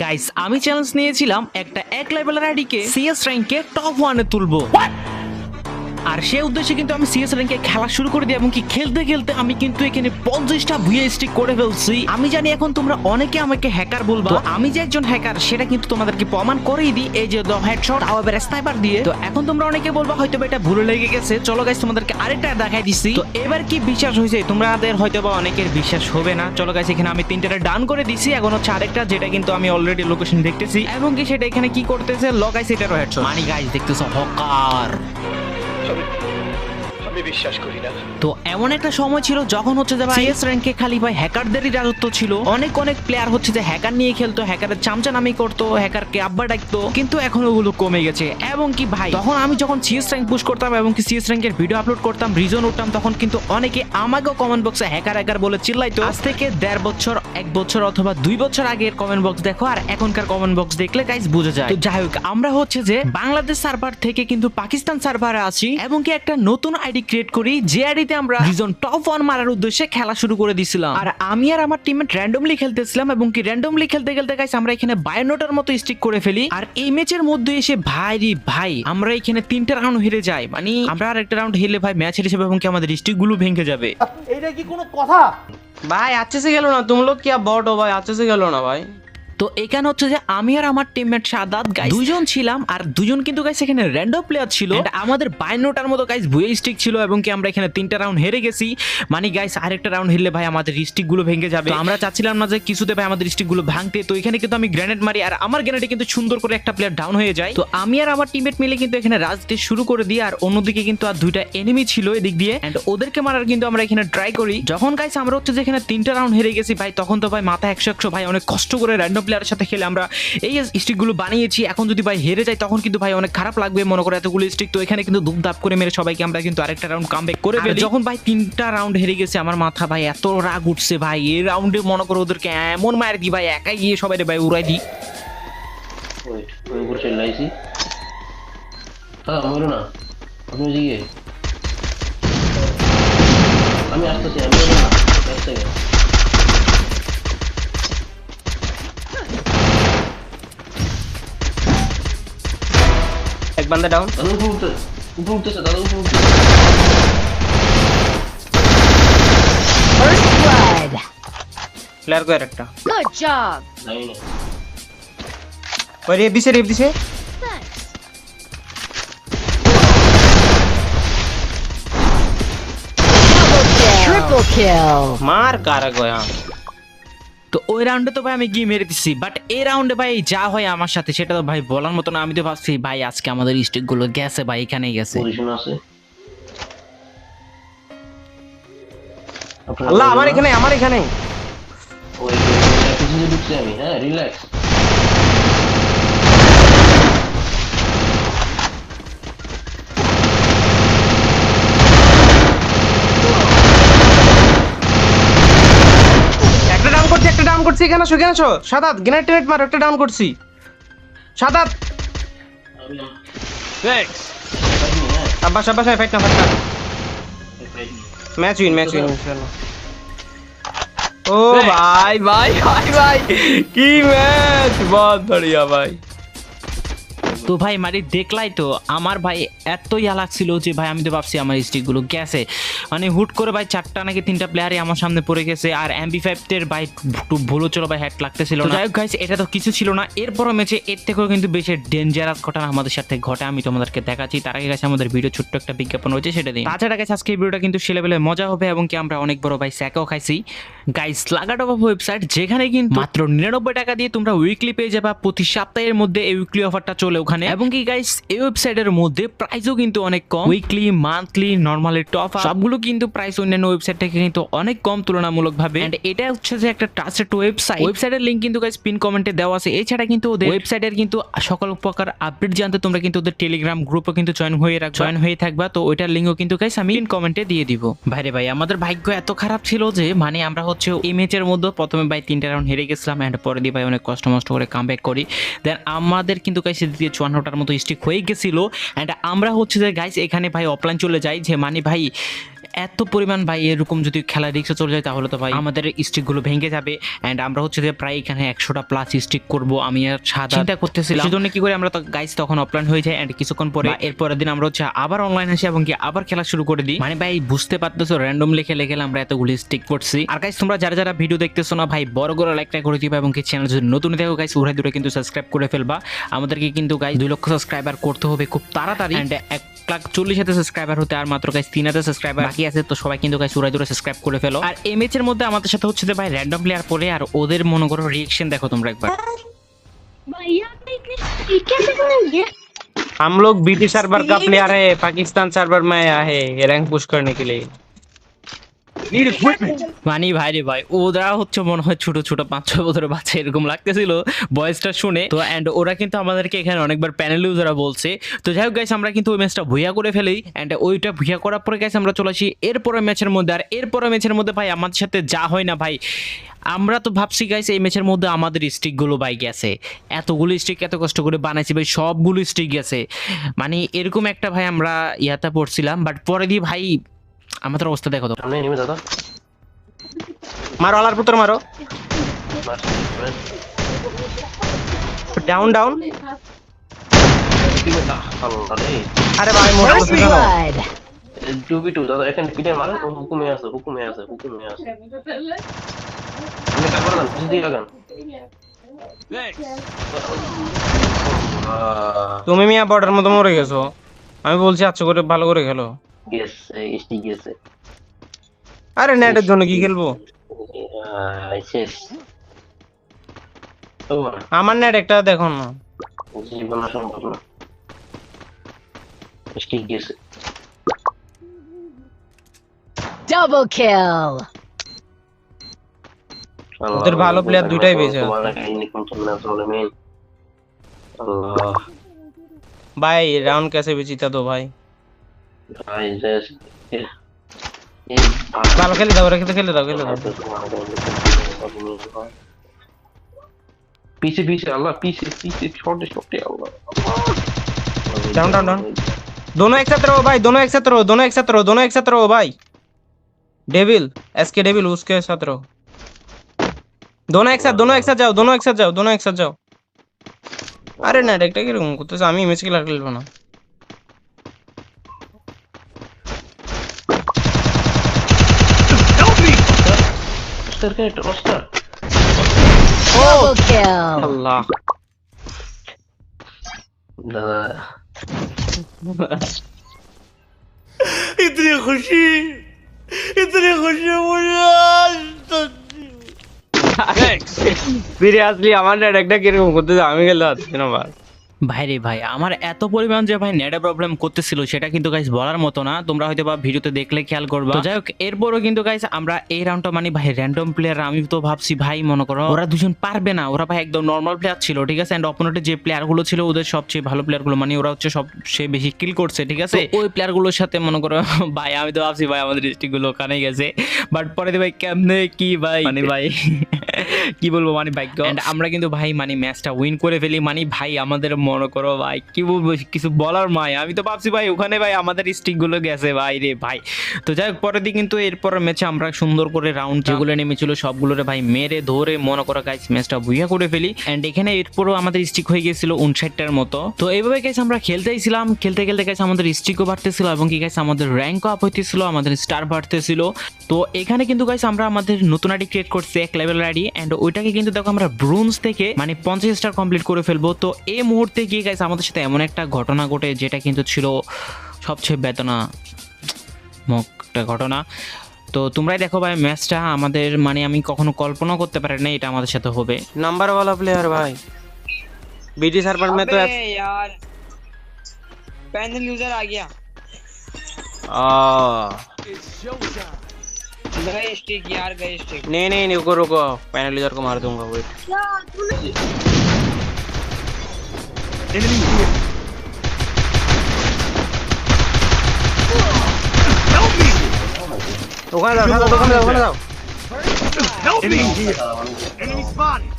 Guys আমি challenge নিয়েছিলাম একটা এক লেভেলের আইডিকে সিএস র্যাঙ্কে টপ ওয়ানে তুলবো। আর সে উদ্দেশ্যে কিন্তু আমি সিএস র্যাঙ্কে খেলা শুরু করে দিই এবং কি খেলতে খেলতে আমি কিন্তু এখানে পঞ্চাশটা ভিএ স্টিক করে ফেলছি। আমি জানি এখন তোমরা অনেকে আমাকে হ্যাকার বলব। আমি যে একজন হ্যাকার সেটা কিন্তু তোমাদেরকে প্রমাণ করেই দিই, এই যে হেডশট আবার স্নাইপার দিয়ে। তো এখন তোমরা অনেকে বলবা, হয়তো এটা ভুলে লেগে গেছে। চলো গাইস তোমাদেরকে আরেকটা দেখাই দিচ্ছি তো এবার কি বিশ্বাস হয়েছে? তোমাদের হয়তো বা অনেকের বিশ্বাস হবে না। চলো গাইস এখানে আমি তিনটা ডান করে দিছি। এখন হচ্ছে আরেকটা, যেটা কিন্তু আমি অলরেডি লোকেশন দেখতেছি। এবং কি সেটা এখানে কি করতেছে? লগাইছে এটারও হেডশট মানে গাইস দেখতেছো, হকার। सॉरी আমি বিশ্বাস করি না। তো এমন একটা সময় ছিল যখন হচ্ছে যে সিএস র্যাঙ্কে খালি ভাই হ্যাকারদেরই রাজত্ব ছিল। অনেক অনেক প্লেয়ার হচ্ছে যে হ্যাকার নিয়ে খেলতো হ্যাকারের চামচা নামি করতো হ্যাকারকে আব্বা ডাকতো। কিন্তু এখন ওগুলো কমে গেছে। এবং কি ভাই তখন আমি যখন সিএস র্যাঙ্ক পুশ করতাম এবং কি সিএস র্যাঙ্কের ভিডিও আপলোড করতাম রিজন উঠতাম তখন কিন্তু অনেকে আমাকেও কমেন্ট বক্সে হ্যাকার হ্যাকার বলে চিল্লাইতো। আজ থেকে দেড় বছর এক বছর অথবা দুই বছর আগের কমেন্ট বক্স দেখো আর এখনকার কমেন্ট বক্স দেখলে গাইজ বুঝে যায়। তো যাই হোক আমরা হচ্ছে যে বাংলাদেশ সার্ভার থেকে কিন্তু পাকিস্তান সার্ভারে আছি। এবং কি একটা নতুন আইডি ক্রিয়েট করি যে আইডিতে আমরা দুজন টপ ওয়ান মারার উদ্দেশ্যে খেলা শুরু করে দিছিলাম। আর আমি আর আমার টিমমেট র্যান্ডমলি খেলতেছিলাম এবং কি র্যান্ডমলি খেলতে খেলতে গাইস আমরা এখানে বায়োনোটার মতো স্টিক করে ফেলি। আর এই ম্যাচের মধ্যে এসে ভাই রে ভাই আমরা এখানে তিনটা রাউন্ড হেরে যাই। মানে আমরা আর একটা রাউন্ড হেরে ভাই ম্যাচ হেরে যাবে এবং কি আমাদের স্টিকগুলো ভেঙে যাবে। এটা কি কোনো কথা? ভাই আচ্ছা সে গেল না তুমি লোক কি বট ভাই? আচ্ছা সে গেল না ভাই। তো এখানে হচ্ছে যে আমি আর আমার টিমমেট সাদাত গাইস দুজন ছিলাম আর দুজন কিন্তু গাইস এখানে র্যান্ডম প্লেয়ার ছিল। আমাদের বাইনোটার মতো গাইস ভুয়ে স্টিক ছিল এবং কি আমরা এখানে তিনটা রাউন্ড হেরে গেছি। মানে গাইস আরেকটা রাউন্ড হেরলে ভাই আমাদের স্টিকগুলো ভেঙে যাবে। তো আমরা চাচ্ছিলাম না যে কিছুতে ভাই আমাদের স্টিকগুলো ভাঙতে। তো এখানে কিন্তু আমি গ্রেনেড মারি আর আমার গ্রেনেডে কিন্তু সুন্দর করে একটা প্লেয়ার ডাউন হয়ে যায়। তো আমি আর আমার টিমমেট মিলে কিন্তু এখানে রাজ দিয়ে শুরু করে দিই আর অন্যদিকে কিন্তু আর দুইটা এনিমি ছিল এদিক দিয়ে। এন্ড ওদেরকে মারার কিন্তু আমরা এখানে ট্রাই করি। যখন গাইস আমরা হচ্ছে যে এখানে তিনটা রাউন্ড হেরে গেছি ভাই তখন তো ভাই মাথা একশো একশো ভাই অনেক কষ্ট করে র্যান্ডম প্লেয়ারের সাথে খেলে আমরা এই স্টিকগুলো বানিয়েছি। এখন যদি ভাই হেরে যায় তখন কিন্তু ভাই অনেক খারাপ লাগবে। মনে করে এতগুলো স্টিক তো এখানে কিন্তু ধূপধাপ করে মেরে সবাইকে আমরা কিন্তু আরেকটা রাউন্ড কামব্যাক করে ফেলি। যখন ভাই তিনটা রাউন্ড হেরে গেছে আমার মাথা ভাই এত রাগ উঠছে ভাই। এই রাউন্ডে মনে করো ওদেরকে এমন মায়ের দি ভাই একাই গিয়ে সবাই ভাই উড়াই দিই। হ্যাঁ না। আপনি আমি আসতেছি আমি এক সেকেন্ড एक बंदा डाउन ऊपर ऊपर ऊपर फ़र्स्ट ब्लड प्लेयर को रखता गुड जॉब नहीं नहीं और ये भी से रेप भी से Triple मार कारक गया তো ওই রাউন্ডে তো ভাই আমি গিয়ে মেরে দিচ্ছি বাট এই রাউন্ডে ভাই যা হয় আমার সাথে সেটা তো ভাই বলার মতো না। আমি তো ভাবছি ভাই আজকে আমাদের স্টিকগুলো গেছে ভাই এখানেই গেছে। আল্লাহ আমার এখানে আমার এখানে ওই পিছনে ঢুকছি আমি হ্যাঁ রিল্যাক্স একটা ডাউন করছি একটা ডাউন করছি এখানে আসো এখানে আসো সাদাত গ্রেনেড টেনেট মারো একটা ডাউন করছি সাদাত আমি হ্যাঁ হ্যাঁ আব্বাস আব্বাস ফাইট না ফাইট না मैच विन मैच विन ओ भाई भाई भाई भाई की मैच बहुत बढ़िया भाई তো ভাই মানে দেখলাই তো আমার ভাই এত ইয়া লাগছিল যে ভাই আমি তো ভাবছি আমার স্টিকগুলো গেছে। মানে হুট করে ভাই চারটা নাকি তিনটা প্লেয়ারই আমার সামনে পড়ে গেছে। আর এমবি ফাইভের ভাই একটু ভুলো চলো ভাই হ্যাট লাগতেছিল না। যাই হোক গাইস এটা তো কিছু ছিল না। এরপরও ম্যাচে এর থেকেও কিন্তু বেশি ডেঞ্জারাস ঘটনা আমাদের সাথে ঘটে। আমি তোমাদেরকে দেখাচ্ছি। তার আগে গেছে আমাদের ভিডিও ছোট্ট একটা বিজ্ঞাপন হয়েছে সেটা দিই তাছাড়া গেছে আজকে এই ভিডিওটা কিন্তু সে লেভেলে মজা হবে এবং কি আমরা অনেক বড় ভাই স্যাকও খাইছি। গাইস লাগাটপ ওয়েবসাইট যেখানে কিন্তু মাত্র নিরানব্বই টাকা দিয়ে তোমরা উইকলি পেয়ে যাবা। প্রতি সপ্তাহের মধ্যে এই উইকলি অফারটা চলে ওখানে। এবং কি গাইস এই ওয়েবসাইটের মধ্যে প্রাইসও কিন্তু অনেক কম। উইকলি মান্থলি নর্মালি টপ সবগুলো কিন্তু প্রাইস অন্যান্য ওয়েবসাইট থেকে কিন্তু অনেক কম তুলনামূলক ভাবে এন্ড এটা হচ্ছে যে একটা ট্রাস্টেড ওয়েবসাইট ওয়েবসাইটের লিংক কিন্তু গাইস পিন কমেন্টে দেওয়া আছে। এছাড়া কিন্তু ওদের ওয়েবসাইটের কিন্তু সকল প্রকার আপডেট জানতে তোমরা কিন্তু ওদের টেলিগ্রাম গ্রুপও কিন্তু জয়েন হয়ে রাখ জয়েন হয়ে থাকবা। তো ওইটার লিঙ্কও কিন্তু গাইস আমি পিন কমেন্টে দিয়ে দিব। ভাইরে ভাই আমাদের ভাগ্য এত খারাপ ছিল যে মানে আমরা হচ্ছে এই ম্যাচের মধ্যে প্রথমে ভাই তিনটা রাউন্ড হেরে গেছিলাম এন্ড পরে দিয়ে ভাই অনেক কষ্ট মষ্ট করে কাম করি। দেন আমাদের কিন্তু গাইস দিয়ে চুয়ান্নটার মতো স্টিক হয়ে গেছিল। অ্যান্ড আমরা হচ্ছে যে গাইস এখানে ভাই অফলাইন চলে যাই যে মানে ভাই এত পরিমাণ ভাই এরকম যদি খেলা রিক্সে চলে যায় তাহলে তো ভাই আমাদের স্টিকগুলো ভেঙে যাবে। অ্যান্ড আমরা হচ্ছে যে প্রায় এখানে একশোটা প্লাস স্টিক করব। আমি আর সাদা চিন্তা করতেছিলাম। সেজন্য কি করে আমরা গাইস তখন অফলাইন হয়ে যায় অ্যান্ড কিছুক্ষণ পরে এরপরের দিন আমরা হচ্ছে আবার অনলাইন আসি এবং কি আবার খেলা শুরু করে দিই। মানে ভাই বুঝতে পারতেছো র্যান্ডম লিখে লিখে আমরা এতগুলি স্টিক করছি। আর গাইস তোমরা যারা যারা ভিডিও দেখতেছো না ভাই বড় করে লাইকটা করে দিবা এবং কি চ্যানেল যদি নতুন দেখো গাইস উড়ে দূরে কিন্তু সাবস্ক্রাইব করে ফেলবা। আমাদেরকে কিন্তু গাইস দুই লক্ষ সাবস্ক্রাইবার করতে হবে খুব তাড়াতাড়ি। অ্যান্ড এক লাখ চল্লিশ হাজার সাবস্ক্রাইবার হতে আর মাত্র গাইস তিন হাজার সাবস্ক্রাইবার বাকি আছে তো সবাই কিন্তু গাইস উড়ে দূরে সাবস্ক্রাইব করে ফেলো আর এই ম্যাচের মধ্যে আমাদের সাথে হচ্ছে যে ভাই র্যান্ডম প্লেয়ার পড়ে আর ওদের মনে করো রিয়েকশন দেখো তোমরা একবার भैया इतनी ये कैसे करेंगे हम लोग बीटी सर्वर का प्लेयर है पाकिस्तान सर्वर में आया है रैंक पुश करने के लिए মানি ভাই রে ভাই, ওরা হচ্ছে মনে হয় ছোট ছোট পাঁচ ছয় বছরের বাচ্চা এরকম লাগতেছিল বয়সটা শুনে। তো অ্যান্ড ওরা কিন্তু আমাদেরকে এখানে অনেকবার প্যানেল ইউজাররা বলছে। তো যাই হোক গাইস আমরা কিন্তু ওই ম্যাচটা ভুইয়া করে ফেলি অ্যান্ড ওইটা ভুইয়া করার পরে গাইস আমরা চলে আসি এরপরে ম্যাচের মধ্যে। আর এরপরে ম্যাচের মধ্যে ভাই, আমাদের সাথে যা হয় না ভাই। আমরা তো ভাবছি গাইস এই ম্যাচের মধ্যে আমাদের স্টিকগুলো ভাই গেছে। এতগুলো স্টিক এত কষ্ট করে বানাইছি ভাই, সবগুলো স্টিক গেছে। মানে এরকম একটা ভাই আমরা ইয়াতে পড়ছিলাম বাট পরে দিয়ে ভাই আমাদের অবস্থা দেখো তো সামনে দাদা মারো আলার পুত্র মারো ডাউন ডাউন আরে ভাই মোটা টুবি টু দাদা এখন পিটে মারো হুকুমে আছে হুকুমে আছে হুকুমে আছে আমি কাপড় দান পিছন দিয়ে লাগান তুমি মিয়া বর্ডার মতো মরে গেছো আমি বলছি আচ্ছা করে ভালো করে খেলো গেস এসটি গেছে আরে নেটের জন্য কি খেলবো শেষ ও না আমার নেট একটা দেখো না জীবন সম্ভব না এসটি গেছে Double kill. ওদের ভালো player দুইটাই বেঁচে আছে। তোমার কাহিনী কোন তোমরা চলে মেন আল্লাহ भाई राउंड कैसे भी जीता दो भाई गाइस चलो खेल दो खेल खेल दो खेल दो पीछे पीछे अल्लाह पीछे पीछे छोटे छोटे अल्लाह डाउन डाउन डाउन दोनों एक साथ रहो भाई दोनों एक साथ रहो दोनों एक साथ रहो दोनों एक साथ रहो भाई डेविल एसके डेविल उसके साथ रहो दोनों एक साथ दोनों एक साथ जाओ दोनों एक साथ जाओ दोनों एक साथ जाओ अरे ना डायरेक्ट आगे घूम तो सामी इमेज के लड़ लेना খেলবো না रोस्टर के रोस्टर Double kill. আল্লাহ दादा সিরিয়াসলি আমার নেট একটা কিরকম করতেছে আমি খেলতে পারছি না ভাই ভাই রে ভাই আমার এত পরিমাণ যে ভাই নেটে প্রবলেম করতেছিল সেটা কিন্তু গাইস বলার মতো না। তোমরা হয়তো বা ভিডিওতে দেখলে খেয়াল করবা। তো যাই হোক এরপরও কিন্তু গাইস আমরা এই রাউন্ডটা মানে ভাই র্যান্ডম প্লেয়ার আমি তো ভাবছি ভাই মনে করো ওরা দুজন পারবে না। ওরা ভাই একদম নর্মাল প্লেয়ার ছিল ঠিক আছে? এন্ড অপোনেন্টের যে প্লেয়ারগুলো ছিল ওদের সবচেয়ে ভালো প্লেয়ারগুলো মানে ওরা হচ্ছে সবচেয়ে বেশি কিল করছে ঠিক আছে? ওই প্লেয়ারগুলোর সাথে মনে করো ভাই আমি তো ভাবছি ভাই আমাদের ডিস্ট্রিক্টগুলো ওখানে গেছে। বাট পরে ভাই কেমনে কি ভাই? মানে ভাই কি বলব মানে ভাগ্য। আমরা কিন্তু ভাই মানে ম্যাচটা উইন করে ফেলি মানে ভাই আমাদের মনে করো ভাই কি বলব কিছু বলার মাই আমি তো ভাবছি ভাই ওখানে ভাই আমাদের স্টিকগুলো গেছে ভাই রে ভাই। তো যাই হোক পরের দিন কিন্তু এরপর ম্যাচে আমরা সুন্দর করে রাউন্ড যেগুলো নেমেছিল সবগুলোরে ভাই মেরে ধরে মনে করো গাইস ম্যাচটা বুইয়া করে ফেলি। এন্ড এখানে এরপরও আমাদের স্টিক হয়ে গেছিল উনষাটটার মতো। তো এইভাবে গাইস আমরা খেলতেইছিলাম খেলতে খেলতে গাইস আমাদের স্টিকও বাড়তেছিল এবং কি গাইস আমাদের র্যাঙ্কও আপ হইতেছিল আমাদের স্টার বাড়তেছিল। তো এখানে কিন্তু গাইস আমরা আমাদের নতুন আইডি ক্রিয়েট করছি এক লেভেল আইডি এন্ড ওইটাকে কিন্তু দেখো আমরা ব্রোঞ্জ থেকে মানে পঞ্চাশ স্টার কমপ্লিট করে ফেলবো তো এই মুহূর্তে গিয়ে গাইস আমাদের সাথে এমন একটা ঘটনা ঘটে যেটা কিন্তু ছিল সবচেয়ে বেদনা মুখ একটা ঘটনা তো তোমরাই দেখো ভাই ম্যাচটা আমাদের মানে আমি কখনো কল্পনা করতে পারি না এটা আমাদের সাথে হবে नंबर वाला प्लेयर भाई बीटी सर्वर में तो अबे यार पैनल यूजर आ गया आ, गए स्टिक यार गए स्टिक नहीं नहीं नहीं रुको रुको पैनलिजर को मार दूँगा वेट दुकान जाओ दुकान दुकान दुकान जाओ Help me! Enemy spotted!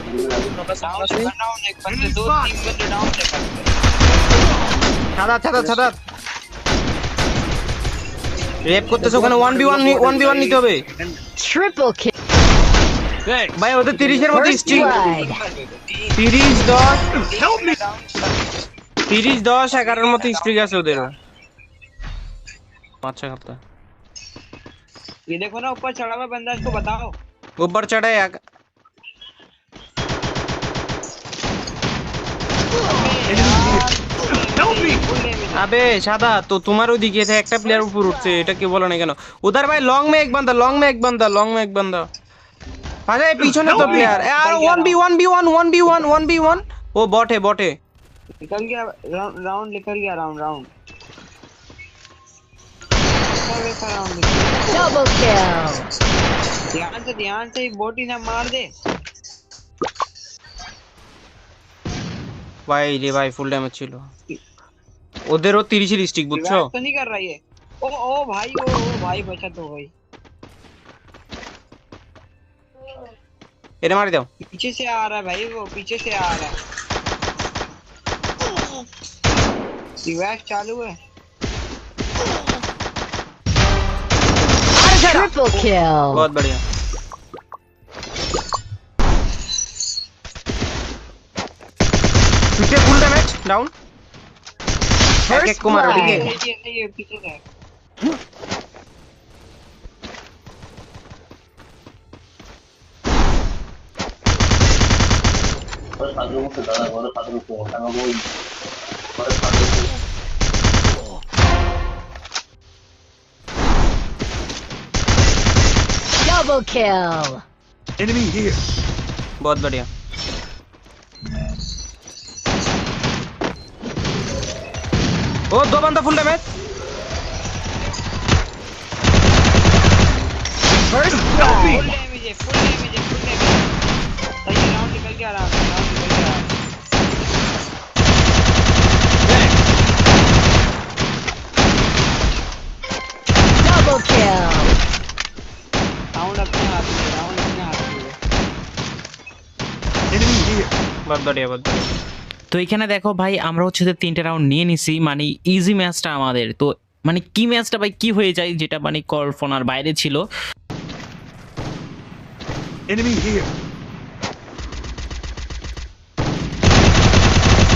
Enemy spotted! Enemy spotted! Enemy spotted! Rape করতেছে ওখানে one B one one B one নিতে হবে Triple kill. ভাই ওদের তিরিশের মতো First স্ট্রিক blood. তিরিশ দশ তিরিশ দশ এগারোর মতো স্ট্রিক আছে ওদের আচ্ছা কথা ये देखो ना ऊपर चढ़ा हुआ बंदा इसको बताओ ऊपर चढ़े एक अबे सादा तो तुम्हारे ओदिके से একটা প্লেয়ার উপর উঠছে এটা কি বলো না কেন উধার ভাই লং মে এক বান্দা লং মে এক বান্দা লং মে এক বান্দা আরে পিছনে তো প্লেয়ার আর 1v1 1v1 1v1 1v1 ও বটে বটে निकल गया राउंड राउंड निकल गया round round round Double kill. ध्यान से ध्यान से बोट ही ना मार दे ভাই রে ভাই ফুল ড্যামেজ ছিল ওদেরও 30 এর স্টিক বুঝছো रिवाइव तो नहीं कर रही है ओ ओ भाई ओ ओ भाई बचा तो भाई এটা মারি দাও पीछे से आ रहा है भाई वो पीछे से आ रहा है रिवाइव चालू है Triple kill. बहुत बढ़िया पीछे full damage down First Ekek Kumar, begin. Double kill. Enemy here. बहुत बढ़िया ओ दो बंदा full damage First full blood. Damage है फुल डैमेज है फुल डैमेज सही है राउंड निकल गया राउंड राउंड निकल गया। Double kill. राउंड अपने हाथ में राउंड अपने हाथ में। बढ़िया बढ़िया তো এখানে দেখো ভাই আমরা হচ্ছে যে তিনটে রাউন্ড নিয়ে নিছি মানে ইজি ম্যাচটা আমাদের। তো মানে কি ম্যাচটা ভাই কি হয়ে যায় যেটা মানে কল্পনার বাইরে ছিল?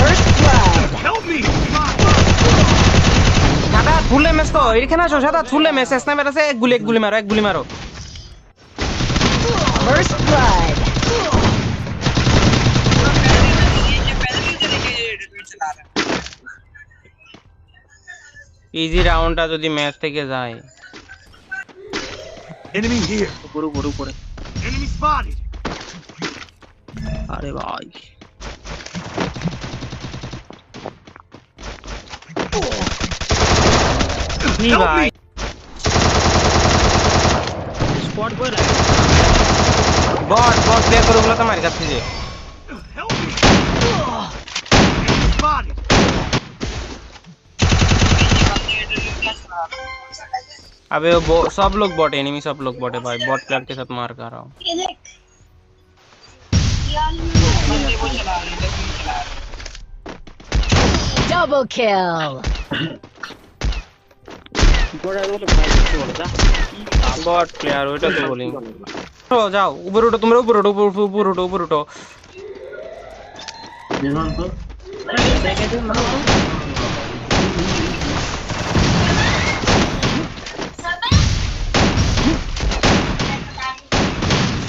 First blood. সাদা ফুল ড্যামেজ তো। এখানে আসো ফুল স্নাইপার আছে এক গুলি এক গুলি মারো এক গুলি মারো. ইজি রাউন্ডটা যদি ম্যাচ থেকে যায়। এনিমি হিয়ার উপরে উপরে উপরে আরে ভাই। নি ভাই? বট বট প্লে করে ওগুলো তো মারি যাচ্ছে যে। अबे वो बो- सब लोग बॉट एनिमी सब लोग बॉट है भाई बॉट प्लेयर के साथ मार कर रहा हूँ बंदे वो चला रहे हैं डब्ल्यू चला रहे हैं Double kill. बॉट प्लेयर ওইটা তো বলি ও যাও উপরে উঠো তোমরা উপরে উঠো উপরে উপরে উঠো উপরে উঠো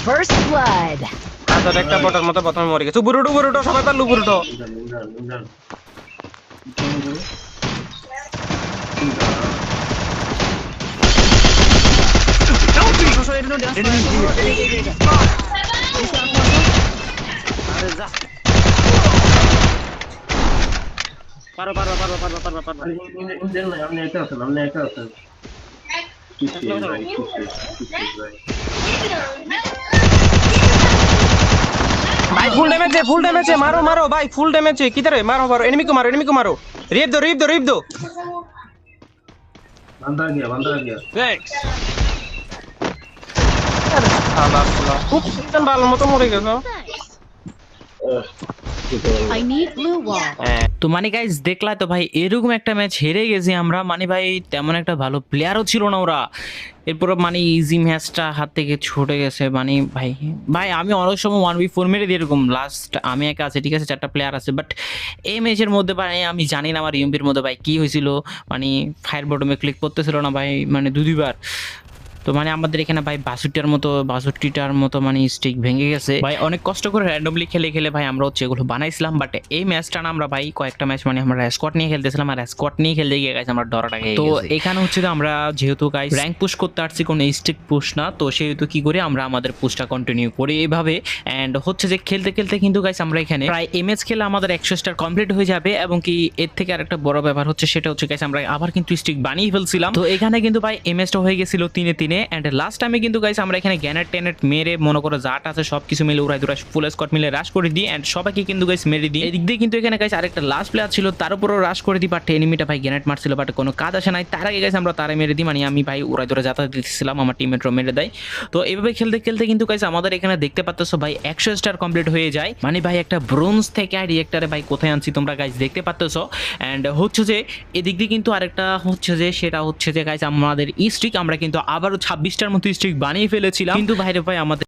First blood. আচ্ছা একটা বটার মতো প্রথমে মরে গেছে। বুরুটো বুরুটো সবাই পারলু বুরুটো পারো একা আছেন डैमेज है फुल डैमेज है मारो मारो भाई फुल डैमेज है किधर है मारो मारो एनिमी को मारो एनिमी को मारो रिप दो रिप दो रिप दो শালা শালা। খুব ভালো মতো মরে গেছো I need blue wall. তো মানে গাইজ দেখলা তো ভাই, এরকম একটা ম্যাচ হেরে গেছি আমরা। মানে ভাই, তেমন একটা ভালো প্লেয়ারও ছিল না ওরা। এরপর মানে ইজি ম্যাচটা হাত থেকে ছুটে গেছে। মানে ভাই ভাই, আমি অনেক সময় ওয়ান বি ফোর মেরে দিই এরকম। লাস্ট আমি একা আছে, ঠিক আছে, চারটা প্লেয়ার আছে। বাট এই ম্যাচের মধ্যে ভাই, আমি জানি না আমার ইউএমপির মধ্যে ভাই কী হয়েছিল। মানে ফায়ার বটমে ক্লিক করতেছিল না ভাই মানে দু দুইবার তো মানে আমাদের এখানে ভাই বাষট্টিটার মতো বাষট্টিটার মতো মানে স্টিক ভেঙে গেছে। ভাই অনেক কষ্ট করে র্যান্ডমলি খেলে খেলে ভাই আমরা হচ্ছে এগুলো বানাইছিলাম বাট এই ম্যাচটা না আমরা ভাই কয়েকটা ম্যাচ মানে আমরা স্কোয়াড নিয়ে খেলতেছিলাম আর স্কোয়াড নিয়ে খেলতে গিয়ে গেছে আমরা ডরাটা তো এখানে হচ্ছে আমরা যেহেতু গাই র্যাঙ্ক পুশ করতে পারছি কোনো স্টিক পুশ না তো সেহেতু কি করে আমরা আমাদের পুশটা কন্টিনিউ করি এইভাবে। অ্যান্ড হচ্ছে যে খেলতে খেলতে কিন্তু গাইস আমরা এখানে প্রায় এমএস খেলে আমাদের একশো স্টার কমপ্লিট হয়ে যাবে এবং কি এর থেকে আরেকটা বড় ব্যাপার হচ্ছে সেটা হচ্ছে গাইস আমরা আবার কিন্তু স্টিক বানিয়ে ফেলছিলাম। তো এখানে কিন্তু ভাই এমএসটা হয়ে গেছিল তিনে তিনে। অ্যান্ড লাস্ট টাইমে কিন্তু গাইস আমরা এখানে গ্যানেট টেনেট মেরে মনে করো জাট আছে সব কিছু মিলে উড়াই দুরাই ফুল স্কট মিলে রাশ করে দিই অ্যান্ড সবাইকে কিন্তু গাইস মেরে দিই। এদিক দিয়ে কিন্তু এখানে গাইস আরেকটা লাস্ট প্লেয়ার ছিল, তার উপরও রাশ করে দিই বাট এনিমিটা ভাই গ্যানেট মারছিল বাট কোনো কাজ আসে নাই। তার আগে গাইস আমরা তারে মেরে দিই মানে আমি ভাই উড়াই ধরে যাতায়াত দিতেছিলাম, আমার টিমেটও মেরে দেয়। তো এভাবে খেলতে খেলতে কিন্তু গাইস আমাদের এখানে দেখতে পাচ্ছ ভাই একশো স্টার কমপ্লিট হয়ে যায়। মানে ভাই একটা ব্রোঞ্জ থেকে আর রিয়েক্টারে ভাই কোথায় আনছি তোমরা গাইস দেখতে পাচ্ছ অ্যান্ড হচ্ছে যে, এদিক দিয়ে কিন্তু আরেকটা হচ্ছে যে, সেটা হচ্ছে যে গাইস আমাদের স্ট্রিক আমরা কিন্তু আবারও ছাব্বিশটার মতো স্ট্রিক বানিয়ে ফেলেছিলাম। কিন্তু ভাইরে ভাই আমাদের